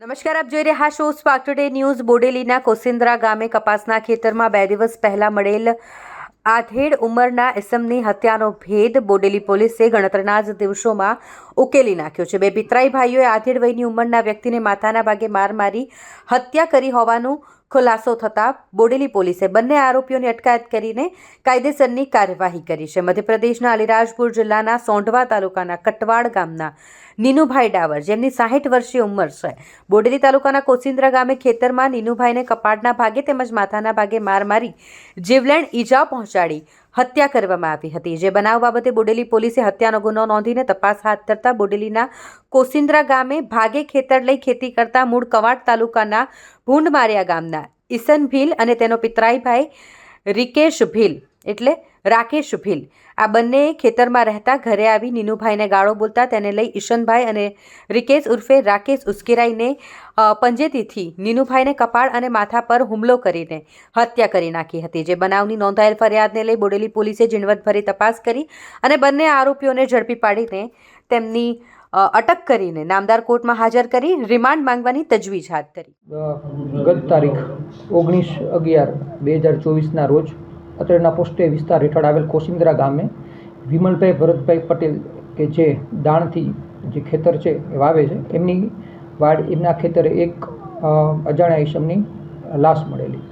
નમસ્કાર, આપ જોઈ રહ્યા છો સ્પાર્ક ટુડે ન્યૂઝ બોડેલીના કોસિન્દ્રા ગામે કપાસના ખેતરમાં બે દિવસ પહેલા મળેલ આધેડ ઉંમરના એસમની હત્યાનો ભેદ બોડેલી પોલીસે ગણતરીના જ દિવસોમાં ઉકેલી નાખ્યો છે. બે પિતરાઈ ભાઈઓએ આધેડ વયની ઉંમરના વ્યક્તિને માથાના ભાગે માર મારી હત્યા કરી હોવાનું ખુલાસો થતાં બોડેલી પોલીસે બંને આરોપીઓની અટકાયત કરીને કાયદેસરની કાર્યવાહી કરી છે. મધ્યપ્રદેશના અલીરાજપુર જિલ્લાના સોંઢવા તાલુકાના કટવાડ ગામના નીનુભાઈ ડાવર, જેમની સાહીઠ વર્ષીય ઉંમર છે. બોડેલી તાલુકાના કોસિન્દ્રા ગામે ખેતરમાં નીનુભાઈને કપાળના ભાગે તેમજ માથાના ભાગે માર મારી જીવલેણ ઈજા પહોંચાડી હત્યા કરવામાં આવી હતી. જે બનાવ બાબતે બોડેલી પોલીસે હત્યાનો ગુનો નોંધીને તપાસ હાથ ધરતા બોડેલીના કોસિન્દ્રા ગામે ભાગે ખેતર લઈ ખેતી કરતા મૂળ કવાડ તાલુકાના ભૂંડમારિયા ગામના ઈસન ભીલ અને તેનો પિતરાઈ ભાઈ રિકેશ ભીલ એટલે રાકેશ ભીલ. આ બંને ખેતરમાં રહેતા ઘરે આવી નીનુભાઈને ગાળો બોલતા તેને લઈ ઈશનભાઈ અને રિકેશ ઉર્ફે રાકેશ ઉશ્કેરાઈને પંજેતીથી નીનુભાઈને કપાળ અને માથા પર હુમલો કરીને હત્યા કરી નાખી હતી, જે બનાવની નોંધાયેલ ફરિયાદને લઈ બોડેલી પોલીસે ઝીણવટભરી તપાસ કરી અને બંને આરોપીઓને ઝડપી પાડીને તેમની અટક કરીને નામદાર કોર્ટમાં હાજર કરી રિમાન્ડ માંગવાની તજવીજ હાથ ધરી. ગત તારીખ ઓગણીસ અગિયાર બે હજાર ચોવીસના રોજ અત્રેના પોસ્ટે વિસ્તાર હેઠળ આવેલ કોશિંદ્રા ગામે વિમલભાઈ ભરતભાઈ પટેલ કે જે દાણથી જે ખેતર છે એ વાવે છે, એમની વાડ, એમના ખેતરે એક અજાણ્યા ઈસમની લાશ મળેલી.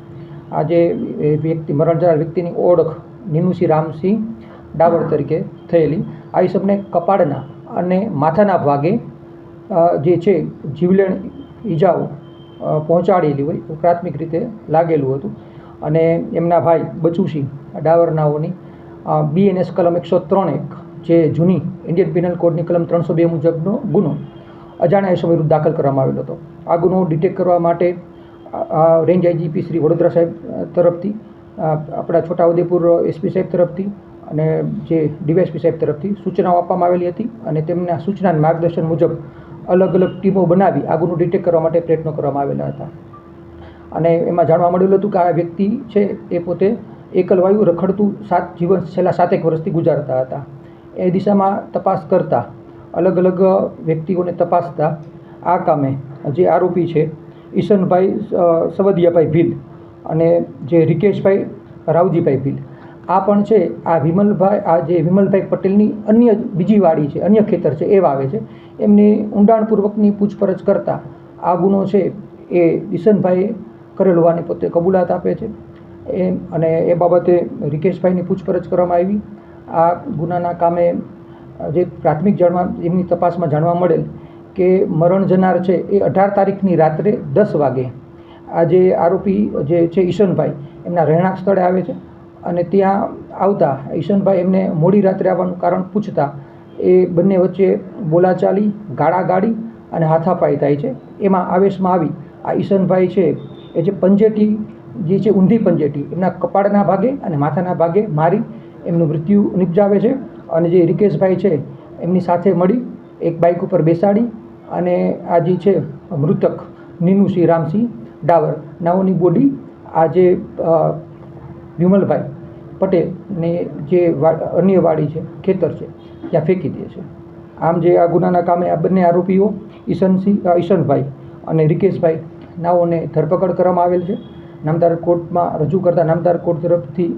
આ જે વ્યક્તિ મરણ જનાર વ્યક્તિની ઓળખ નીનુસિંહ રામસિંહ ડાવર તરીકે થયેલી. આ ઈસમને કપાળના અને માથાના ભાગે જે છે જીવલેણ ઈજાઓ પહોંચાડેલી હોય પ્રાથમિક રીતે લાગેલું હતું. અને એમના ભાઈ બચુસિંહ ડાવરનાઓની બીએનએસ કલમ એકસો ત્રણ એક જે જૂની ઇન્ડિયન પિનલ કોડની કલમ ત્રણસો બે મુજબનો ગુનો અજાણ્યા ઇસમ વિરુદ્ધ દાખલ કરવામાં આવેલો હતો. આ ગુનો ડિટેક્ટ કરવા માટે રેન્જ આઈજીપી શ્રી વડોદરા સાહેબ તરફથી આપણા છોટાઉદેપુર એસપી સાહેબ તરફથી અને જે ડીવાયએસપી સાહેબ તરફથી સૂચનાઓ આપવામાં આવેલી હતી અને તેમના સૂચના માર્ગદર્શન મુજબ અલગ અલગ ટીમો બનાવી આ ગુનો ડિટેક્ટ કરવા માટે પ્રયત્નો કરવામાં આવેલા હતા. અને એમાં જાણવા મળેલું હતું કે આ વ્યક્તિ છે એ પોતે એકલવાયુ રખડતું સાત જીવન છેલ્લા સાતેક વર્ષથી ગુજારતા હતા. એ દિશામાં તપાસ કરતા અલગ અલગ વ્યક્તિઓને તપાસતા આ કામે જે આરોપી છે, ઈશનભાઈ સવદિયાભાઈ ભીલ અને જે રિકેશભાઈ, રાવજીભાઈ ભીલ, આ પણ છે, આ વિમલભાઈ, આ જે વિમલભાઈ પટેલની અન્ય બીજી વાડી છે, અન્ય ખેતર છે, એ વાવે છે. એમની ઊંડાણપૂર્વકની પૂછપરછ કરતાં આ ગુનો છે એ ઈશનભાઈએ કરેલ હોવાની પોતે કબૂલાત આપે છે. એ અને એ બાબતે રિકેશભાઈની પૂછપરછ કરવામાં આવી. આ ગુનાના કામે જે પ્રાથમિક જાણવા, એમની તપાસમાં જાણવા મળેલ કે મરણ જનાર છે એ અઢાર તારીખની રાત્રે દસ વાગે આ જે આરોપી જે છે ઈશનભાઈ, એમના રહેણાંક સ્થળે આવે છે અને ત્યાં આવતા ઈશનભાઈ એમને મોડી રાત્રે આવવાનું કારણ પૂછતા એ બંને વચ્ચે બોલાચાલી, ગાળાગાળી અને હાથાપાઈ થાય છે. એમાં આવેશમાં આવી આ ઈશનભાઈ છે એ જે પંજેટી, જે છે ઊંધી પંજેટી, એમના કપાળના ભાગે અને માથાના ભાગે મારી એમનું મૃત્યુ નિપજાવે છે. અને જે રિકેશભાઈ છે, એમની સાથે મળી, એક બાઇક ઉપર બેસાડી અને આ જે છે, મૃતક નીનુસિંહ રામસિંહ ડાવર નાઓની બોડી આ જે વિમલભાઈ પટેલને જે અન્ય વાડી છે, ખેતર છે, ત્યાં ફેંકી દે છે. આમ જે આ ગુનાના કામે આ બંને આરોપીઓ ઈશનસિંહ ઈશનભાઈ અને રિકેશભાઈ નાઓને ધરપકડ કરવામાં આવેલ છે. નામદાર કોર્ટમાં રજૂ કરતા નામદાર કોર્ટ તરફથી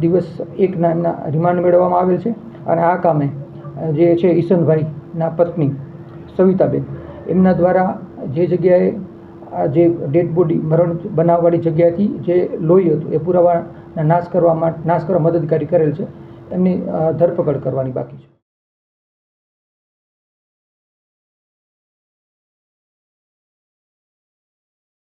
દિવસ એક નામના રિમાન્ડ મેળવવામાં આવેલ છે. અને આ કામે જે છે ઈશનભાઈના પત્ની સવિતાબેન, એમના દ્વારા જે જગ્યાએ આ જે ડેડ બોડી મરણ બનાવવાળી જગ્યાથી જે લોહી હતું, એ પુરાવાના નાશ કરવા નાશ કરવા મદદગારી કરેલ છે. એમની ધરપકડ કરવાની બાકી છે.